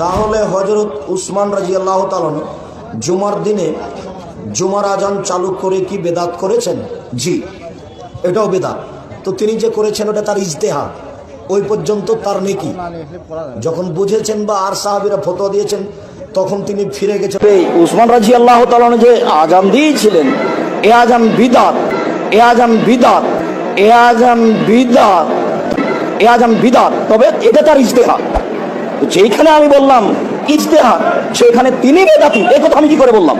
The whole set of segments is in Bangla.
তাহলে হজরত উসমান রাজি আল্লাহ তালন জুমার দিনে জুমার আজান চালু করে কি বেদাত করেছেন? জি, এটাও বেদাত। তো তিনি যে করেছেন ওটা তার ইজতেহা। ওই পর্যন্ত তার নেকি। যখন বুঝেছেন বা আর সাহাবিরা ফতোয়া দিয়েছেন, তখন তিনি ফিরে গেছেন। এই উসমান রাজি আল্লাহ তালন যে আজান দিয়েছিলেন, এ আজান বিদাত, এ আজান বিদাত, এ আজান বিদাত, এ আজান বিদাত। তবে এটা তার ইজতেহার তো যেইখানে আমি বললাম, ইজতেহার, সেখানে তিনি বেদাতি, এই কথা আমি কি করে বললাম?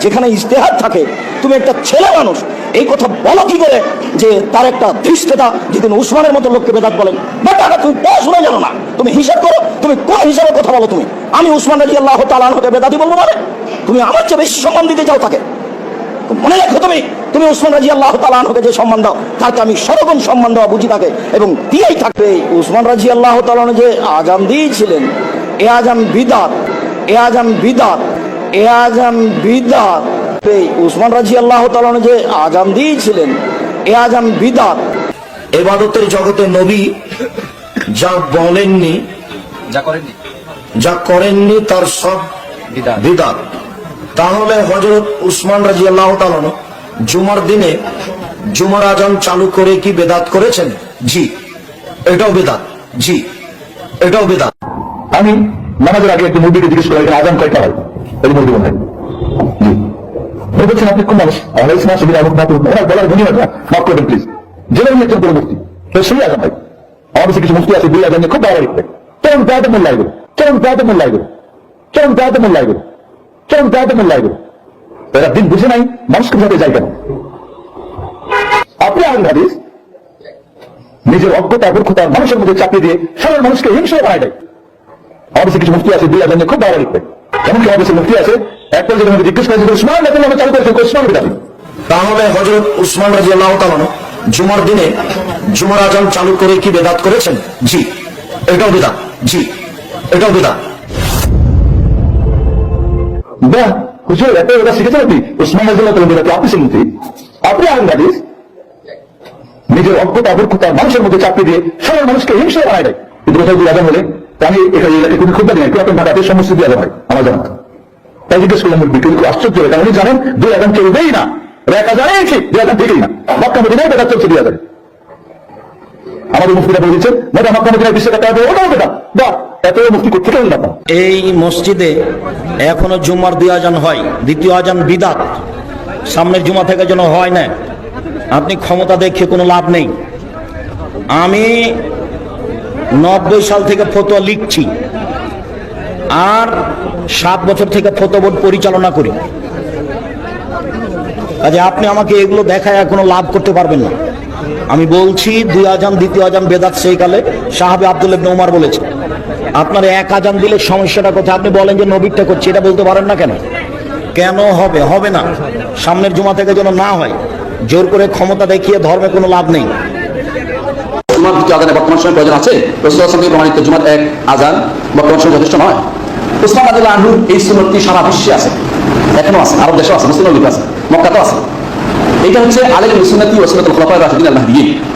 যেখানে ইজতেহার থাকে, তুমি একটা ছেলে মানুষ, এই কথা বলো কি করে যে তার একটা ধৃষ্টতা যে তিনি উসমানের মতো লোককে বেদাত বলেন? বেটাটা তুমি পড়াশোনা জানো না। তুমি হিসাব করো, তুমি কোন হিসাবে কথা বলো তুমি? আমি উসমান রাজি আল্লাহ তালান হতে বেদাতি বলব মানে? তুমি আমার চেয়ে বেশি সম্মান দিতে চাও তাকে। মনে রাখো তুমি তুমি উসমান রাজি আল্লাহ তালাহকে যে সম্মান দাও তাকে আমি সরকম সম্মান দেওয়া বুঝি থাকে এবং দিয়েই থাকবে। উসমান রাজি আল্লাহ তালান যে আজান দিয়েছিলেন এ আজান বিদাত এ আজান বিদাত এ আজান বিদাত। এই উসমান রাজি আল্লাহ তালান যে আজান দিয়েছিলেন এ আজান বিদাত। এবাদতের জগতে নবী যা বলেননি যা করেননি। যা করেননি তার সব বিদাত। তাহলে হজরত উসমান রাজি আল্লাহ জুমার দিনে জুমার আজান চালু করে কি বেদাত করেছেন? জি। এটাও বেদাত। জি। এটাও বেদাত। আমি নামাজের আগে একটি মুরগিকে জিজ্ঞেস করি আজান কয়টা হয়? এই মুরগি মনে হয় বলছেন আপনি কোন মানুষ। আল্লাহ ইসলাম সুবিধা এবং ওনার বলার ধন্যবাদ মাফ করবেন প্লিজ জেনে একজন কোনো মুক্তি তো সেই আজান হয়। আমার কাছে মুক্তি আছে, দুই আজান নিয়ে খুব বাড়াবাড়ি করে। চরম প্রায়তে মূল্য লাগবে চরম প্রায়তে মূল্য লাগবে চরম প্রায়তে মূল্য লাগবে চরম প্রায়তে মূল্য লাগবে এরা দিন বুঝে নাই, মানুষকে সাথে যায় কেন? আপনি হাদিস, নিজের অজ্ঞতা, মূর্খতা, মানুষের মধ্যে চাপিয়ে দিয়ে সাধারণ মানুষকে হিংসা বানায় দেয়। আমাদের কাছে মুক্তি আছে, দুই হাজার খুব বাড়াবাড়ি করে। এমনকি কাছে মুক্তি আছে, এক পর্যায়ে আমাকে জিজ্ঞেস করেছে উসমান এখন আমরা চালু করেছি উসমান বিদাতি তাহলে হজরত উসমান রাজি আল্লাহ জুমার দিনে জুমার আজান চালু করে কি বেদাত করেছেন? জি। এটাও বেদাত, জি। এটাও বেদাত। শিখেছেন আপনি? উসমান আপনি আপনি হাদিস, নিজের অজ্ঞতা মানুষের মধ্যে চাপিয়ে দিয়ে মানুষকে হিংসা বানায় দেয় কিন্তু কোথাও আজান হলে এখানে এখানে খুব জানি ঢাকাতে সমস্ত আজান হয়, আমার জানা তাই জিজ্ঞেস করলাম খুব আশ্চর্য কারণ জানেন, দুই আজান চলবেই না। আজানেই ঠিক দুই আজান ঠিকই না। মক্কা বেকার চলছে দুই আজান। আমাদের মুফতিরা বলে মোটা মক্কা ওটাও বেকার বা এই মসজিদে এখনও জুমার দুই আজান হয়। দ্বিতীয় আজান বিদাত। সামনের জুমা থেকে যেন হয় না। আপনি ক্ষমতা দেখে কোনো লাভ নেই। আমি নব্বই সাল থেকে ফতোয়া লিখছি আর সাত বছর থেকে ফতো বোর্ড পরিচালনা করি। কাজে আপনি আমাকে এগুলো দেখায় কোনো লাভ করতে পারবেন না। আমি বলছি, দুই আজান, দ্বিতীয় আজান বেদাত সেই কালে সাহাবে আব্দুল ইবনে উমার বলেছে আপনার এক আজান দিলে সমস্যাটা কোথায়? আপনি বলেন যে নবীরটা করছি, এটা বলতে পারেন না কেন? কেন হবে? হবে না। সামনের জুমা থেকে যেন না হয়, জোর করে ক্ষমতা দেখিয়ে ধর্মে কোনো লাভ নেই। জুমার আজানের বর্তমান সময় প্রয়োজন আছে? প্রমাণিত জুমার এক আজান বর্তমান সময় যথেষ্ট নয়। এই সারা বিশ্বে আছে। এখনও আছে, আরব দেশেও আছে, মুসলিম আছে, মক্কাতেও আছে। এটা হচ্ছে আলেম সুন্নতি ও সুন্নতুল খোলাফায়ে রাশিদিন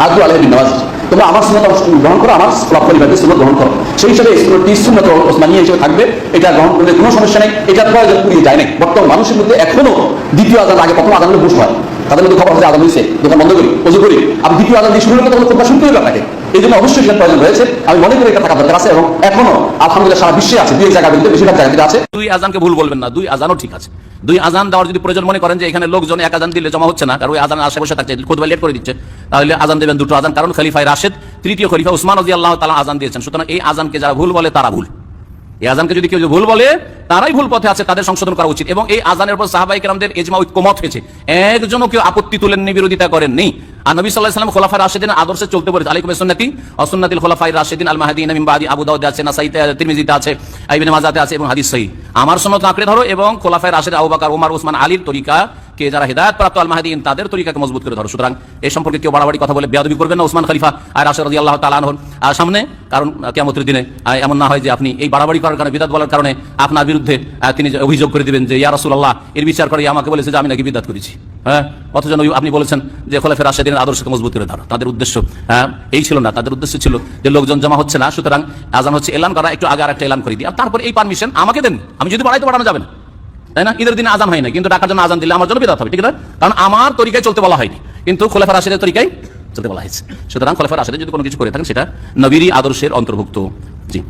আলহ বিন নওয়াজ। তোমরা আমার সুন্নত গ্রহণ করো, আমার পরিবারকে সুন্নত গ্রহণ করো। সেই হিসাবে সুন্নতটি সুন্নত ওসমানিয়া হিসেবে থাকবে। এটা গ্রহণ করলে কোনো সমস্যা নেই, এটা প্রয়োজন পুড়িয়ে যায় নাই। বর্তমান মানুষের মধ্যে এখনও দ্বিতীয় আদান আগে প্রথম আদান বুঝ হয়। তাদের মধ্যে খবর হচ্ছে আজান হয়েছে দোকান বন্ধ করি অজু করি। আপনি দ্বিতীয় আজান দিয়ে শুরু হলে তখন খোঁজা শুনতে হবে আপনাকে এই জন্য অবশ্যই সেটা প্রয়োজন রয়েছে। আমি মনে করি এটা থাকা দরকার আছে এবং এখনও আলহামদুলিল্লাহ সারা বিশ্বে আছে। দুই এক জায়গার বেশিরভাগ জায়গাতে আছে। দুই আজানকে ভুল বলবেন না, দুই আজানও ঠিক আছে। দুই আজান দেওয়ার যদি প্রয়োজন মনে করেন যে এখানে লোকজন এক আজান দিলে জমা হচ্ছে না, কারণ ওই আজান আশে বসে থাকছে খুদ লেট করে দিচ্ছে, তাহলে আজান দেবেন দুটো আজান কারণ খলিফাই রাশেদ, তৃতীয় খলিফা উসমান রাজি আল্লাহ তালা আজান দিয়েছেন। সুতরাং এই আজানকে যারা ভুল বলে তারা ভুল। এই আজানকে যদি কেউ ভুল বলে, তারাই ভুল পথে আছে, তাদের সংশোধন করা উচিত। এবং এই আজানের উপর সাহাবাই কেরামদের এজমা ঐক্যমত হয়েছে। একজনও কেউ আপত্তি তুলেননি, বিরোধিতা করেননি। আর পারে আমার সুন্নত আঁকড়ে ধরো এবং খোলাফাই রাশেদ, আবু বকর ওমর ওসমান আলীর তরিকা কে যারা হেদায়ত প্রাপ্ত আল মাহাদিন তাদের তরিকাকে মজবুত করে ধরো। সুতরাং এই সম্পর্কে কেউ বাড়াবাড়ি কথা বলে বেয়াদবি করবেন না ওসমান খলিফা আর আশা রাজি আল্লাহ তালান আর সামনে, কারণ কেমতের দিনে এমন না হয় যে আপনি এই বাড়াবাড়ি করার কারণে, বিদাত বলার কারণে আপনার বিরুদ্ধে তিনি অভিযোগ করে দিবেন যে, ইয়া রাসূলুল্লাহ, এর বিচার করে আমাকে বলেছে যে, আমি নাকি বিদাত করেছি। হ্যাঁ? অথচ আপনি বলেছেন যে খোলাফের রাশেদিনের আদর্শকে মজবুত করে ধরো। তাদের উদ্দেশ্য হ্যাঁ এই ছিল না। তাদের উদ্দেশ্য ছিল যে, লোকজন জমা হচ্ছে না, সুতরাং আজান হচ্ছে, এলান করা, একটু আগে আর একটা এলান করে দিই। আর তারপর এই পারমিশন আমাকে দেন। আমি যদি বাড়াইতে বাড়ানো যাবে না। তাই না? ঈদের দিনে আজান হয় না কিন্তু ডাকার জন্য আজান দিলে আমার জন্য বিদাত হবে, ঠিক না? কারণ আমার তরিকায় চলতে বলা হয়নি। কিন্তু খোলাফার আশেদের তরিকায় চলতে বলা হয়েছে। সুতরাং খোলাফার রাশেদের যদি কোনো কিছু করে থাকেন, সেটা নবীরই আদর্শের অন্তর্ভুক্ত। জি।